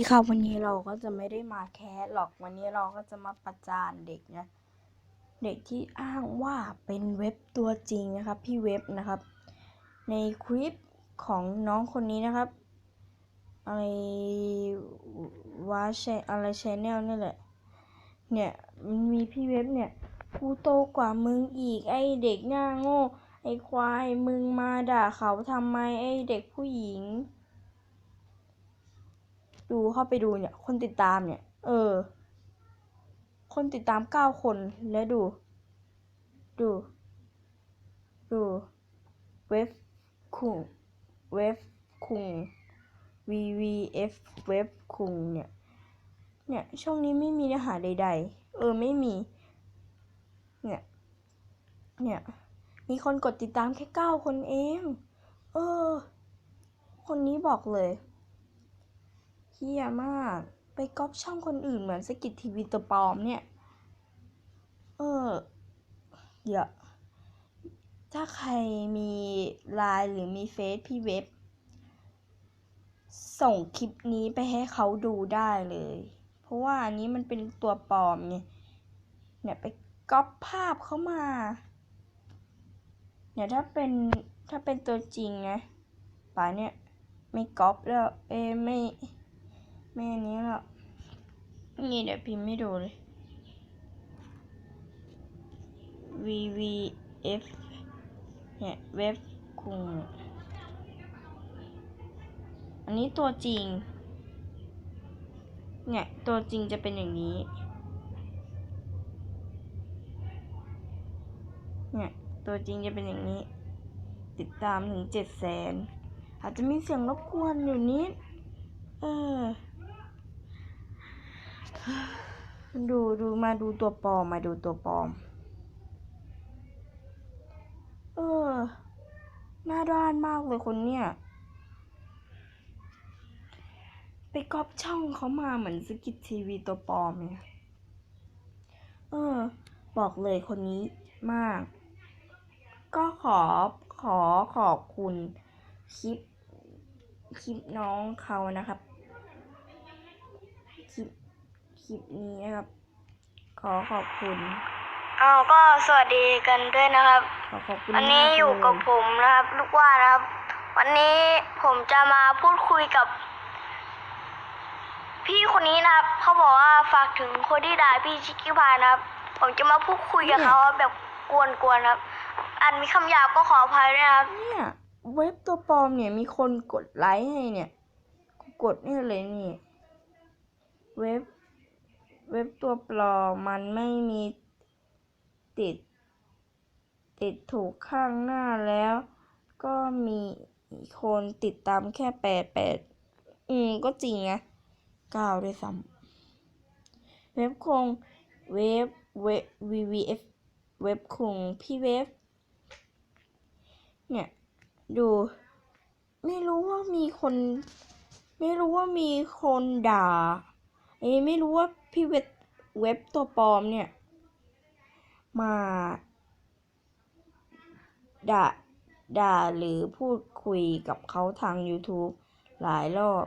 ที่ครับวันนี้เราก็จะไม่ได้มาแคสหรอกวันนี้เราก็จะมาประจานเด็กนะ เด็กที่อ้างว่าเป็นเว็บตัวจริงนะครับ พี่เว็บนะครับ ในคลิปของน้องคนนี้นะครับอะไรว่าแชอะไรชแนลนี่แหละ เนี่ยมันมีพี่เว็บเนี่ยกูโตกว่ามึงอีกไอเด็กหน้าโง่ไอควายมึงมาด่าเขาทำไมไอเด็กผู้หญิง ดูเข้าไปดูเนี่ย คนติดตามเนี่ย เออ คนติดตามเก้าคนแล้วดู ดู ดูเว็บคุงเว็บคุง VVF เว็บคุงเนี่ย เนี่ย ช่องนี้ไม่มีเนื้อหาใด ๆ เออ ไม่มี เนี่ย เนี่ย มีคนกดติดตามแค่เก้าคนเอง เออ คนนี้บอกเลย เฮียมาก ไปก๊อปช่องคนอื่นเหมือนสกิททีวีตัวปลอมเนี่ย เออเดี๋ยวถ้าใครมีไลน์หรือมีเฟซพี่เว็บ ส่งคลิปนี้ไปให้เขาดูได้เลย เพราะว่าอันนี้มันเป็นตัวปลอมไงเนี่ยไปก๊อปภาพเขามา เนี่ยถ้าเป็นถ้าเป็นตัวจริงนะป่าเนี่ย ไม่ก๊อปแล้ว เอไม่ ไม่อันนี้แล้วนี่เดี๋ยวพิมพ์ไม่ดูเลย VVF เนี่ยเว็บคุงอันนี้ตัวจริง เนี่ย ตัวจริงจะเป็นอย่างนี้ เนี่ย ตัวจริงจะเป็นอย่างนี้ ติดตามถึงเจ็ดแสนอาจจะมีเสียงรบกวนอยู่นิด เออ ดูดูมาดูตัวปลอมมาดูตัวปลอม เออหน้าด้านมากเลยคนเนี่ย ไปก๊อปช่องเขามาเหมือนสกิททีวีตัวปลอมเนี่ยเออ บอกเลยคนนี้มาก ก็ขอขอขอบคุณคลิป คลิปน้องเขานะครับ คลิป ลิปนี้นะครับ ขอขอบคุณเอาก็สวัสดีกันด้วยนะครับ ขอขอบคุณอันนี้มากอยู่กับเลผมนะครับ ลูกว่านะครับ วันนี้ผมจะมาพูดคุยกับ พี่คนนี้นะครับเขาบอกว่าฝากถึงคนที่ด่าพี่ชิคกี้พายนะครับ ผมจะมาพูดคุยกับเขาแบบกวนๆครับ อันมีคำหยาบก็ขออภัยด้วยนะครับ เนี่ยเว็บตัวปลอมเนี่ยมีคนกดไลค์ให้เนี่ยกูกดนี่เลยนี่ เว็บ เว็บตัวปลอมมันไม่มีติด ติดถูกข้างหน้าแล้ว ก็มีคนติดตามแค่แปดแปดอืม ก็จริงนะเก้าด้วยซ้ำเว็บคงเว็บเว็บ VVF เว็บคงพี่เว็บ เนี่ย ดู ไม่รู้ว่ามีคน ไม่รู้ว่ามีคนด่าเอ้ไม่รู้ว่า พี่เว็บเว็บตัวปลอมเนี่ย มาด่าด่าหรือพูดคุยกับเขาทาง YouTube หลายรอบ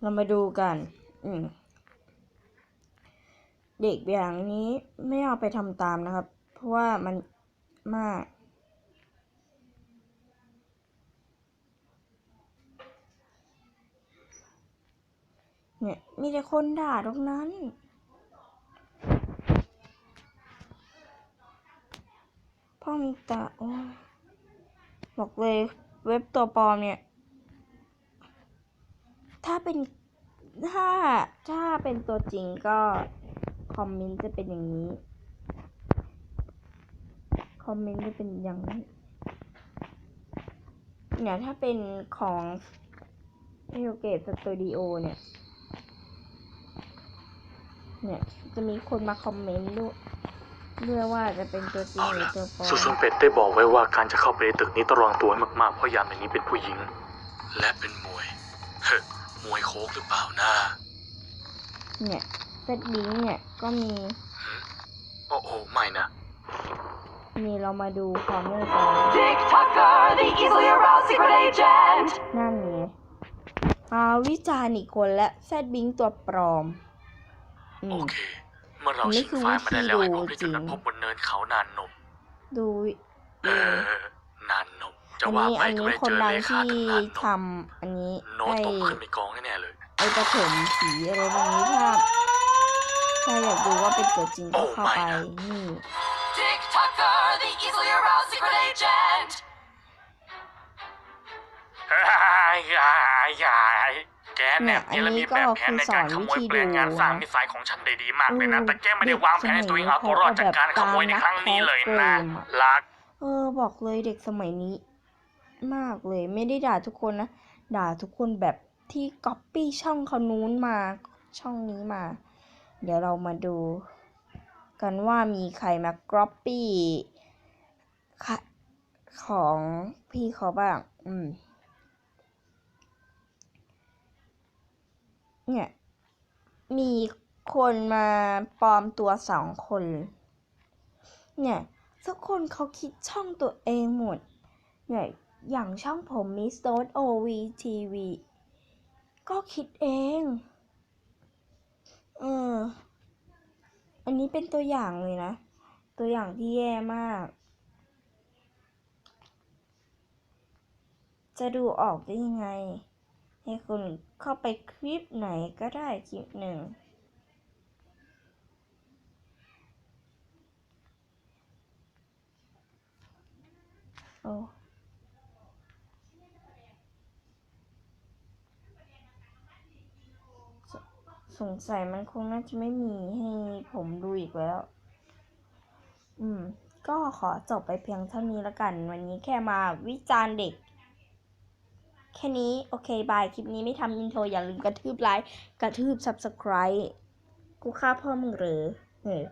เรามาดูกัน อืมเด็กอย่างนี้ไม่เอาไปทำตามนะครับ เพราะว่ามันมาก เนี่ย มีแต่คนด่าตรงนั้น พ่อมึงตาโอ้บอกเลยเว็บตัวปลอมเนี่ย ถ้าเป็นถ้าถ้าเป็นตัวจริงก็ คอมเมนต์จะเป็นอย่างนี้ คอมเมนต์จะเป็นอย่างนี้เนี่ยถ้าเป็นของเอลเกตสตูดิโอเนี่ย เนี่ย จะมีคนมาคอมเมนต์ด้วยด้วยว่าจะเป็นตัวจริงเอาหรือละตัวปลอสุสิงมเป็ดได้บอกไว้ว่าการจะเข้าไปในตึกนี้ต้องระวังตัวให้มากๆ เพราะยามในนี้เป็นผู้หญิง และเป็นมวย เฮ้ยมวยโคกหรือเปล่านะเนี่ยเซตบิงเนี่ยก็มี โอ้โห ไม่นะ นี่เรามาดูคอร์เนอร์กัน TikToker, the easily aroused secret agent. นั่นไงมาวิจารณ์อีกคนและแซดบิงตัวปลอมอื โอมเค เมื่อเรานี่ชิงคือไฟล์มาได้แล้ววิให้ธีผมได้ดูเจอกันจริงพบบนเนินเขานานนม ดูวิเออนานนมจะอันว่านี้ไปอันก็นี้ไม่คนเจอดังเลขาที่ตั้งนานนทมำอันนี้โนตไอ้ตกขึ้นไปกองแน่ๆเลย ไอ้ประถมผีอะไรพวกนี้ถ้าถ้าอยากดูว่าเป็นตัวจริงก็เข้าไปนี่ TikToker, the easily aroused secret agent. แกเนี่ยเนี่ยนี่อันนี้มีแบบแผนในการขโมยก็คือสอนวิธีเปลี่ยนงานสร้างดูนิสัยของฉันได้ดีมากเลยนะเออแต่แกไม่ได้วางแผนให้ตัวเองเอาตัวรอดจากการขโมยในครั้งนี้เลยนะเด็กสมัยนี้เขาแบบตามนักลักเออบอกเลยเด็กสมัยนี้ มากเลยไม่ได้ด่าทุกคนนะ ด่าทุกคนแบบที่ก๊อปปี้ช่องเขานู้นมาช่องนี้มา เดี๋ยวเรามาดู กันว่ามีใครมาก๊อปปี้ค่ะของพี่เขาบ้าง อืม เนี่ย มีคนมาปลอมตัวสองคน เนี่ยทุกคนเขาคิดช่องตัวเองหมดเนี่ยอย่างช่องผมมิสโตนโอวีทีวีก็คิดเอง เออ อันนี้เป็นตัวอย่างเลยนะ ตัวอย่างที่แย่มาก จะดูออกได้ยังไง ให้คุณเข้าไปคลิปไหนก็ได้คลิปหนึ่ง โอ้สงสัยมันคงน่าจะไม่มีให้ผมดูอีกแล้ว อืม ก็ขอจบไปเพียงเท่านี้แล้วกัน วันนี้แค่มาวิจารณ์เด็ก แค่นี้ โอเค บาย คลิปนี้ไม่ทำอินโทร อย่าลืมกระทืบไลค์ กระทืบ subscribe กูฆ่าพ่อมึงหรือเออ